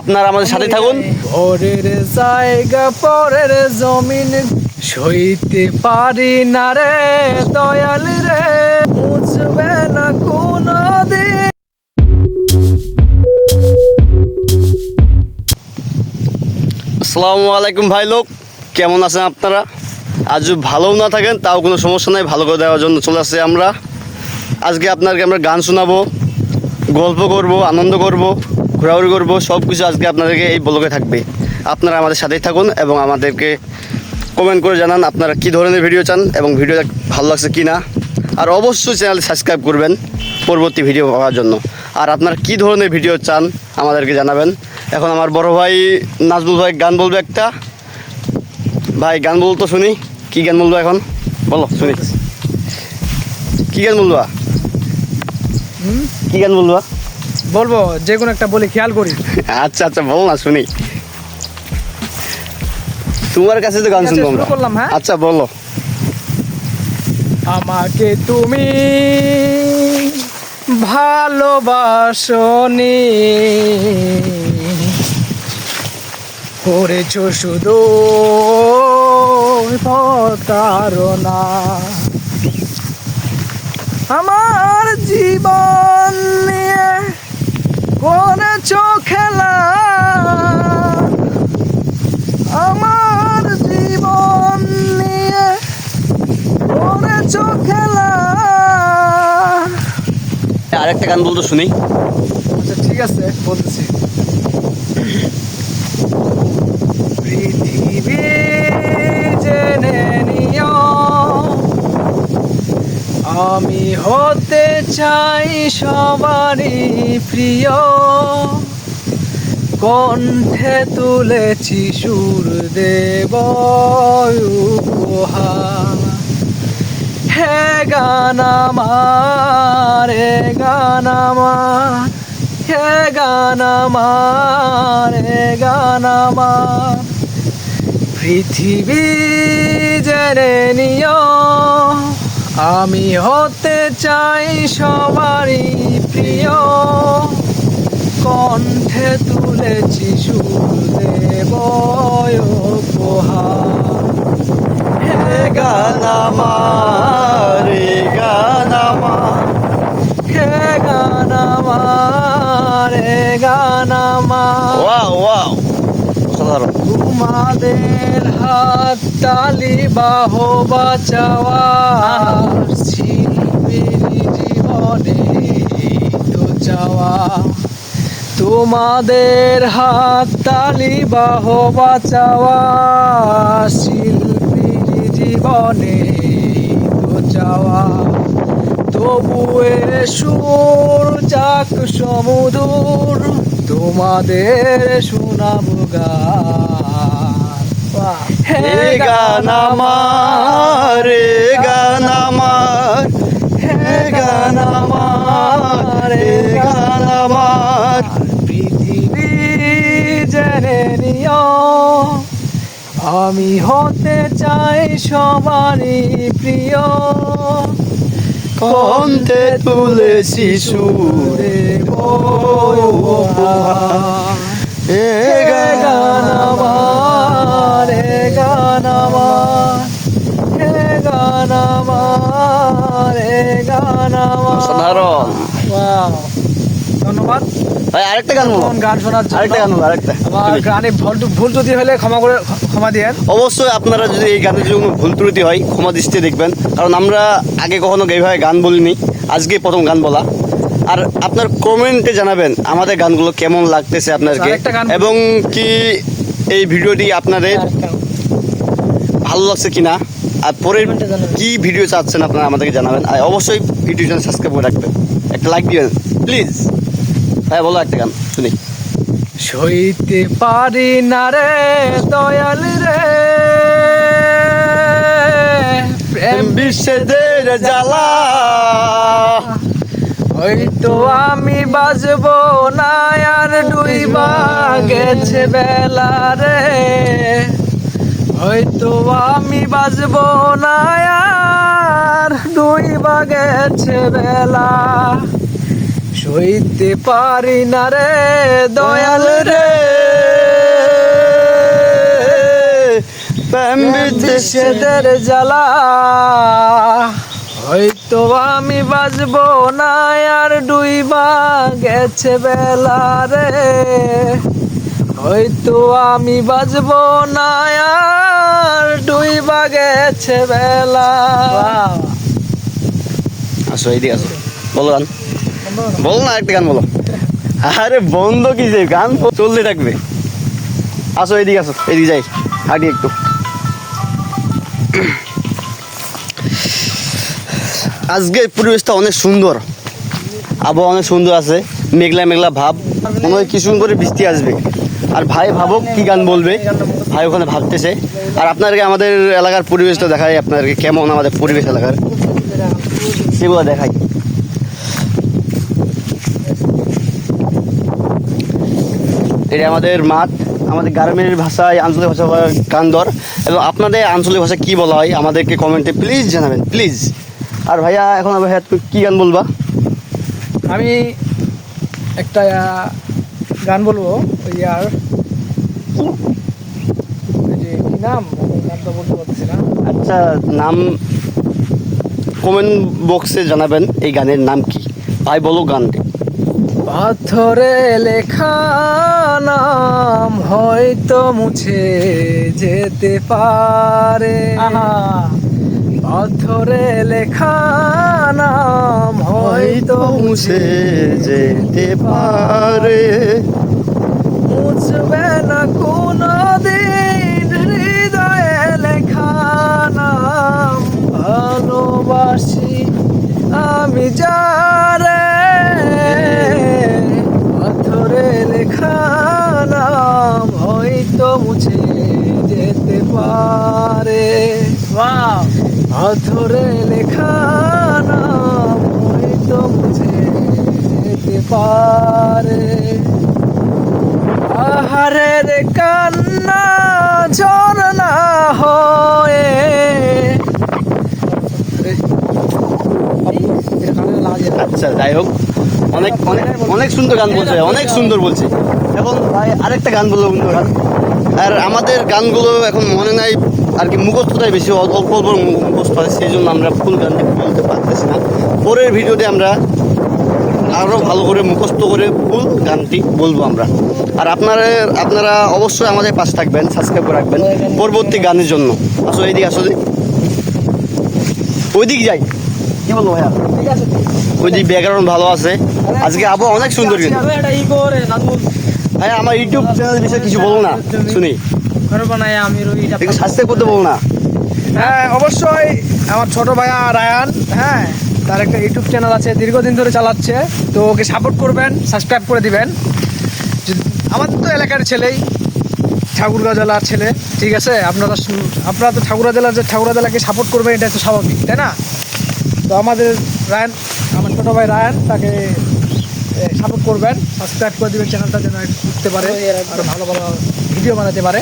আপনারা আমাদের সাথে থাকুন। পরের জায়গা পরের জমিন সইতে পারি না রে দয়াল রে। মুছবে না কোনো দিন আসসালামু আলাইকুম ভাই লোক কেমন আছেন আপনারা? আজ ভালো না থাকেন তাও কোনো সমস্যা নাই ভালো করে দেওয়ার জন্য চলে আসছে আমরা। আজকে আপনাকে আমরা গান শোনাবো গল্প করব আনন্দ করব। ঘোরাঘুরি করব সব কিছু আজকে আপনাদেরকে এই ব্লগে থাকবে। আপনারা আমাদের সাথেই থাকুন এবং আমাদেরকে কমেন্ট করে জানান আপনারা কী ধরনের ভিডিও চান এবং ভিডিও ভালো লাগছে কি না আর অবশ্যই চ্যানেল সাবস্ক্রাইব করবেন পরবর্তী ভিডিও পাওয়ার জন্য। আর আপনারা কী ধরনের ভিডিও চান আমাদেরকে জানাবেন। এখন আমার বড় ভাই নাজমুল ভাই গান বলবে একটা। ভাই গান বলতো শুনি। কি গান বলব এখন? বলো শুনি। কি গান বলবা? কি গান বলবা? বলব যে কোনো একটা বলি খেয়াল করি। আচ্ছা আচ্ছা বলো না শুনি। তোমার কাছে তো গান শুনব আমরা। করলাম, হ্যাঁ? আচ্ছা বলো। আমাকে তুমি ভালোবাসনি করেছ শুধু প্রতারণা আমার জীবন নিয়ে করেছ খেলা আমার জীবন নিয়ে করেছ খেলা আরেকটা গান বলতো শুনি। আচ্ছা ঠিক আছে বলতেছি পৃথিবী জেনে নিও আমি হতে চাই সবারই প্রিয়। কণ্ঠে তুলেছি সুর দেব হে গান আমার, হে গান হে গান আমার, হে গান পৃথিবী জেনে নিও আমি হতে চাই সবারই প্রিয়। কণ্ঠে তুলেছি সুর দেব উপহার। হে গান আমার রে গান আমার হে গান আমার হে গান আমার। ওয়াও তোমাদের হাত তালি বাহো বাঁচাওয়া। জীবনে তো চাওয়া। তোমাদের হাত তালি বাহো বাঁচাওয়া। শিল্পীর জীবনে তো চাওয়া। তবু এ সুর যাক সমুদূর, তোমাদের শোনাব গান হে গান আমার গান আমার, হে গান আমার রে গান আমার। পৃথিবী জেনে নিও, আমি হতে চাই সবারই প্রিয়। কণ্ঠে তুলে শিশুরে হে গান হে গান আমার হে গান আমার হে গান আমার অসাধারণ ধন্যবাদ। ভাই আরেকটা গান গান শোনার জন্য। আরেকটা গান বলো আরেকটা। আমার গানে ভুল ভুল যদি হলে ক্ষমা করে ক্ষমা দিয়েন। অবশ্যই আপনারা যদি এই গানের কোনো ভুল ত্রুটি হয় ক্ষমা দৃষ্টি দেখবেন। কারণ আমরা আগে কখনো এইভাবে গান বলিনি। আজকে প্রথম গান বলা। আর আপনার কমেন্টে জানাবেন আমাদের গানগুলো কেমন লাগতেছে আপনাদেরকে। এবং কি এই ভিডিওটি আপনাদের ভালো লাগছে কিনা? আর পরের। কি ভিডিও চাচ্ছেন আপনারা আমাদেরকে জানাবেন? আর অবশ্যই ভিডিও চ্যানেল সাবস্ক্রাইব করে রাখবেন। একটা লাইক দিবেন প্লিজ হ্যাঁ বলো একটা গান শুনি। সইতে পারি না রে দয়াল রে। প্রেম বিচ্ছেদের জ্বালা। হয়তো আমি বাজবো না আর ডুইবা গেছে বেলা রে। হয়তো আমি বাজব না আর দুই বাগেছে বেলা সইতে পারি না রে দয়াল রে। বিদেশেদের জ্বালা। হয়তো আমি বাজব না আর ডুইবা গেছে বেলা রে। হয়তো আমি বাজব না আর ডুইবা বেলা। আসো, এইদিকে আসো। বলো গান। বলো না একটা গান বলো। আরে বন্ধ কি যে গান চলতে থাকবে। আসো, এইদিকে আসো, এইদিকে যাই। হাঁটি একটু। আজকের পরিবেশটা অনেক সুন্দর। আবহাওয়া অনেক সুন্দর আছে। মেঘলা মেঘলা ভাব। মনে হয় কিছুক্ষণ করে বৃষ্টি আসবে। আর ভাই ভাবুক কি গান বলবে। ভাই ওখানে ভাবতেছে। আর আপনাদেরকে আমাদের এলাকার পরিবেশটা দেখাই, আপনাদেরকে কেমন আমাদের পরিবেশ এলাকার? সেগুলো দেখাই। এটা আমাদের মাঠ, আমাদের গ্রামের ভাষায় আঞ্চলিক ভাষা কান্দর। এবং আপনাদের আঞ্চলিক ভাষা কি বলা হয়, আমাদেরকে কমেন্টে প্লিজ জানাবেন প্লিজ আর ভাইয়া, এখন ভাইয়া, তুমি কী গান বলবা? আমি একটা গান বলব, ওই আর নাম? নামটা বলতে পারছি না। আচ্ছা নাম কমেন্ট বক্সে জানাবেন এই গানের নাম কি? ভাই বলো গানটি পাথরে লেখা নাম হয়তো মুছে যেতে পারে। পাথরে লেখা নাম হয়তো মুছে যেতে পারে। মুছবে না কোনো দিন ভালোবাসি আমি যারে পাথরে লেখা নাম হয়তো মুছে যেতে পারে। পাথরে লেখা নাম হয়তো মুছে যেতে পারে। আহারের কান্না ঝরনা হয়ে আচ্ছা যাই হোক। অনেক অনেক অনেক সুন্দর গান বলছে, অনেক সুন্দর বলছে। এখন ভাই, আরেকটা গান বলল অন্য গান আর আমাদের গানগুলো এখন মনে নাই, আর কি মুখস্থটাই বেশি অল্প অল্প মুখস্থ হয় সেই জন্য আমরা ফুল গানটি বলতে পারতেছি না। পরের ভিডিওতে আমরা আরও ভালো করে মুখস্থ করে ফুল গানটি বলব আমরা। আর আপনারা আপনারা অবশ্যই আমাদের পাশে থাকবেন সাবস্ক্রাইব করে রাখবেন, পরবর্তী গানের জন্য। আসলে এইদিকে আসলে ওইদিক যাই। কি বলব ভাইয়া। ঠিক আছে ওই যে ব্যাকগ্রাউন্ড ভালো আছে। আজকে আবহাওয়া অনেক সুন্দর কিন্তু। ভাই আমার ইউটিউব চ্যানেল বিষয়ে কিছু বলো না। শুনি। একটু সাবস্ক্রাইব করতে বলো না। হ্যাঁ অবশ্যই। আমার ছোট ভাইয়া রায়ান হ্যাঁ তার একটা ইউটিউব চ্যানেল আছে দীর্ঘদিন ধরে চালাচ্ছে। তো ওকে সাপোর্ট করবেন সাবস্ক্রাইব করে দিবেন। আমাদের তো এলাকার ছেলেই ঠাকুরগাঁও জেলার ছেলে ঠিক আছে? আপনারা আপনারা তো ঠাকুরা জেলার যে ঠাকুরা জেলাকে সাপোর্ট করবেন এটা তো স্বাভাবিক তাই না? তো আমাদের রায়ান আমার ছোটো ভাই রায়ান তাকে সাপোর্ট করবেন সাবস্ক্রাইব করে দিবেন চ্যানেলটা যেন একটু উঠতে পারে আর ভালো ভালো ভিডিও বানাতে পারে।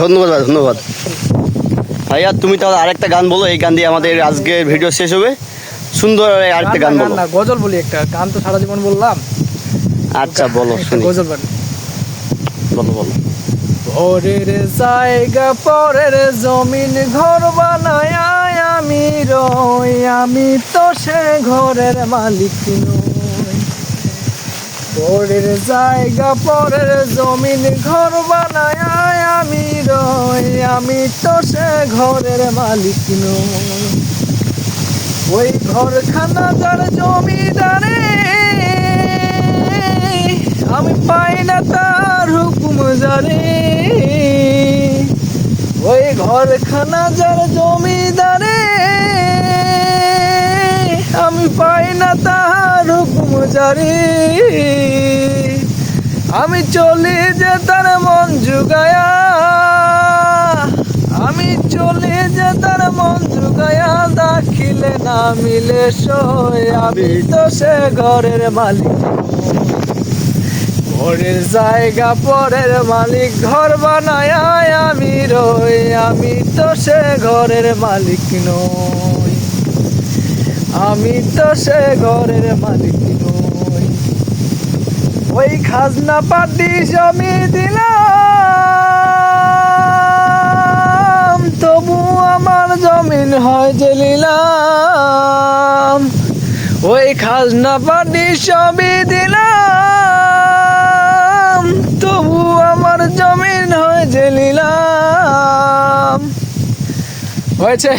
ধন্যবাদ ভাই ধন্যবাদ। ভাইয়া তুমি তাহলে আরেকটা গান বলো এই গান দিয়ে আমাদের আজকের ভিডিও শেষ হবে। সুন্দর আরেকটা গান না, বলো। না গজল বলি একটা গান তো সারা জীবন বললাম। আচ্ছা বলো শুনি। গজল বলি বলো বলো। পরের জায়গা, পরের জমিন ঘর বানায় আমি রই, আমি তো সে ঘরের মালিক নই। পরের জায়গা, পরের জমিন ঘর বানায় আমি রই, আমি তো সে ঘরের মালিক নই। ওই ঘরখানা যার জমিদারে, আমি পাই না তার হুকুম ওই ঘরখানা যার জমিদারে, আমি পাই না তার হুকুম জারে। আমি চলি যে তার মন জুগায়া, আমি চলি যে তার মন জুগায়া, দাখিলে না মিলে সই আমি তো সে ঘরের মালিক। পরের জায়গা পরের মালিক, ঘর বানায় আমি রই, আমি তো সে ঘরের মালিক নই। আমি তো সে ঘরের মালিক নই। ওই খাজনা পাটি জমি দিলাম, তবু আমার জমিন হয় যে ওই খাজনা পাটি সবই হয়েছে।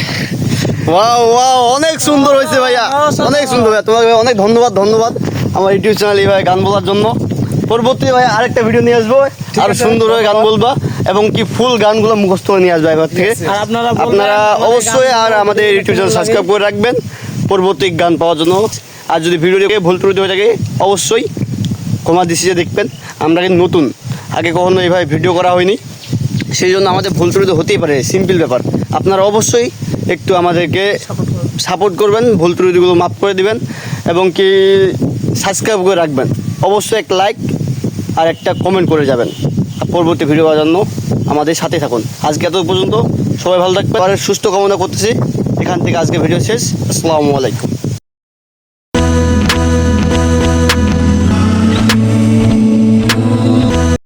ওয়াও ওয়াও অনেক সুন্দর হয়েছে ভাইয়া। অনেক সুন্দর ভাইয়া। তোমাকে অনেক ধন্যবাদ ধন্যবাদ। আমার ইউটিউব চ্যানেল এইভাবে গান বলার জন্য। পরবর্তী ভাই আরেকটা ভিডিও নিয়ে আসব। আর সুন্দর হয়ে গান বলবা এবং কি ফুল গানগুলো মুখস্থ করে নিয়ে আসবে এবার থেকে। আপনারা অবশ্যই আর আমাদের ইউটিউব চ্যানেল সাবস্ক্রাইব করে রাখবেন। পরবর্তী গান পাওয়ার জন্য। আর যদি ভিডিওটি ভুল ত্রুটি হয়ে থাকে অবশ্যই ক্ষমা দৃষ্টিতে দেখবেন। আমরা কিন্তু নতুন। আগে কখনো এইভাবে ভিডিও করা হয়নি। সেই জন্য আমাদের ভুল ত্রুটি হতেই পারে। সিম্পল ব্যাপার। আপনারা অবশ্যই একটু আমাদেরকে সাপোর্ট করবেন ভুল ত্রুটিগুলো মাফ করে দিবেন এবং কি সাবস্ক্রাইব করে রাখবেন। অবশ্যই এক লাইক আর একটা কমেন্ট করে যাবেন। পরবর্তী ভিডিও পাওয়ার জন্য আমাদের সাথে থাকুন। আজকে এত পর্যন্ত সবাই ভালো থাকবে আর সুস্থ কামনা করতেছি। এখান থেকে আজকে ভিডিও শেষ। আসসালামু আলাইকুম।